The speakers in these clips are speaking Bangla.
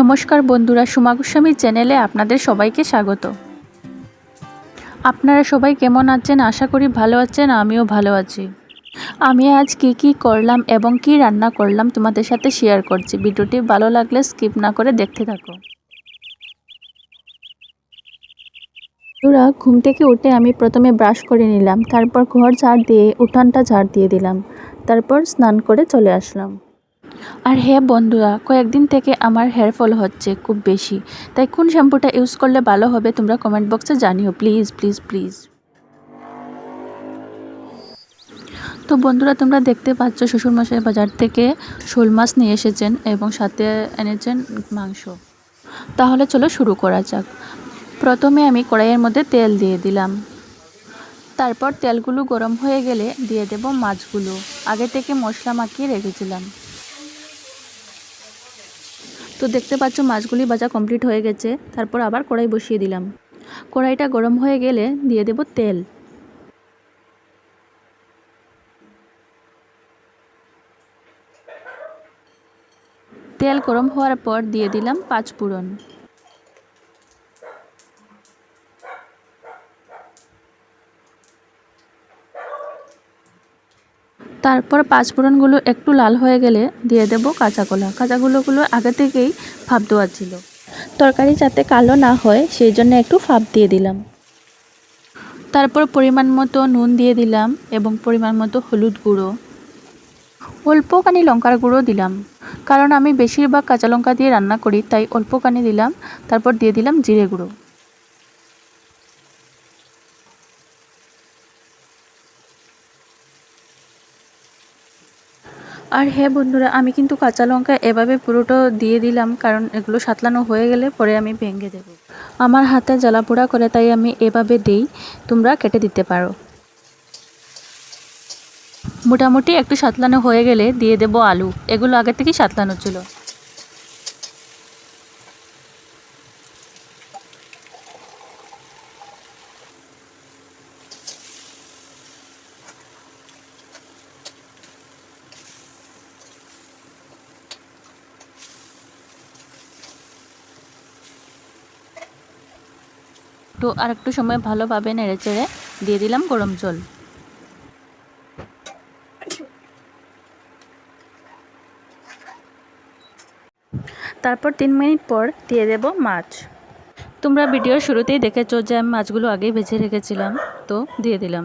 নমস্কার বন্ধুরা, সুমা গোস্বামী চ্যানেলে আপনাদের সবাইকে স্বাগত। আপনারা সবাই কেমন আছেন? আশা করি ভালো আছেন, আমিও ভালো আছি। আমি আজ কি কি করলাম এবং কি রান্না করলাম তোমাদের সাথে শেয়ার করছি। ভিডিওটি ভালো লাগলে স্কিপ না করে দেখতে থাকো। ঘুম থেকে উঠে আমি প্রথমে ব্রাশ করে নিলাম, তারপর ঘর ঝাড় দিয়ে উঠানটা ঝাড় দিয়ে দিলাম, তারপর স্নান করে চলে আসলাম। আর হ্যাঁ বন্ধুরা, কয়েকদিন থেকে আমার হেয়ার ফল হচ্ছে খুব বেশি। তাই কোন শ্যাম্পুটা ইউজ করলে ভালো হবে তোমরা কমেন্ট বক্সে জানিও। প্লিজ প্লিজ প্লিজ তো বন্ধুরা, তোমরা দেখতে পাচ্ছ শ্বশুরমশাই বাজার থেকে শোল মাছ নিয়ে এসেছেন এবং সাথে এনেছেন মাংস। তাহলে চলো শুরু করা যাক। প্রথমে আমি কড়াইয়ের মধ্যে তেল দিয়ে দিলাম। তারপর তেলগুলো গরম হয়ে গেলে দিয়ে দেব মাছগুলো। আগে থেকে মশলা মাখিয়ে রেখেছিলাম। তো দেখতে পাচ্ছ মাছগুলি বাজা কমপ্লিট হয়ে গেছে। তারপর আবার কড়াই বসিয়ে দিলাম। কড়াইটা গরম হয়ে গেলে দিয়ে দেব তেল। তেল গরম হওয়ার পর দিয়ে দিলাম পাঁচ ফোড়ন। তারপর পাঁচফোড়নগুলো একটু লাল হয়ে গেলে দিয়ে দেব কাঁচা কলা। কাঁচা কলাগুলো আগে থেকেই ফাপ দেওয়া ছিল। তরকারি যাতে কালো না হয়, সেই জন্য একটু ফাপ দিয়ে দিলাম। তারপর পরিমাণ মতো নুন দিয়ে দিলাম এবং পরিমাণ মতো হলুদ গুঁড়ো। অল্পখানি লঙ্কার গুঁড়ো দিলাম। কারণ আমি বেশিরভাগ কাঁচা লঙ্কা দিয়ে রান্না করি, তাই অল্পখানি দিলাম। তারপর দিয়ে দিলাম জিরে গুঁড়ো। আর হ্যাঁ বন্ধুরা, আমি কিন্তু কাঁচা লঙ্কা এভাবে পুরোটা দিয়ে দিলাম, কারণ এগুলো সাতলানো হয়ে গেলে পরে আমি ভেঙে দেব। আমার হাতে জ্বালা পোড়া করে তাই আমি এভাবে দেই, তোমরা কেটে দিতে পারো। মোটামুটি একটু সাতলানো হয়ে গেলে দিয়ে দেব আলু। এগুলো আগে থেকেই সাতলানো ছিল। তো আর একটু সময় ভালোভাবে নেড়ে চেড়ে দিয়ে দিলাম গরম জল। তারপর তিন মিনিট পর দিয়ে দেব মাছ। তোমরা ভিডিওর শুরুতেই দেখেছ যে আমি মাছগুলো আগেই ভেজে রেখেছিলাম, তো দিয়ে দিলাম।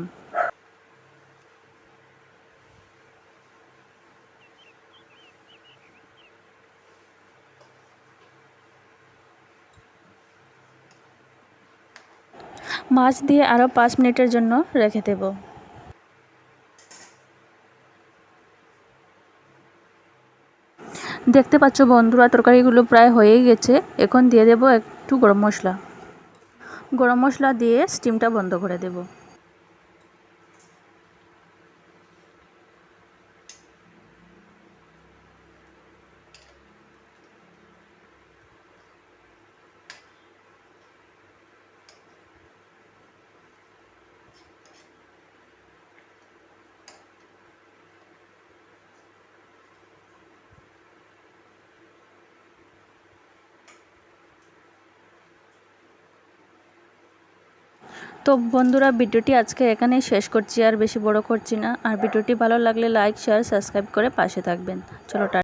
মাছ দিয়ে আরও পাঁচ মিনিটের জন্য রেখে দেব। দেখতে পাচ্ছ বন্ধুরা, তরকারিগুলো প্রায় হয়ে গেছে। এখন দিয়ে দেব একটু গরম মশলা। গরম মশলা দিয়ে স্টিমটা বন্ধ করে দেব। তো বন্ধুরা, ভিডিওটি আজকে এখানেই শেষ করছি, আর বেশি বড় করছি না। আর ভিডিওটি ভালো লাগলে লাইক শেয়ার সাবস্ক্রাইব করে পাশে থাকবেন। চলো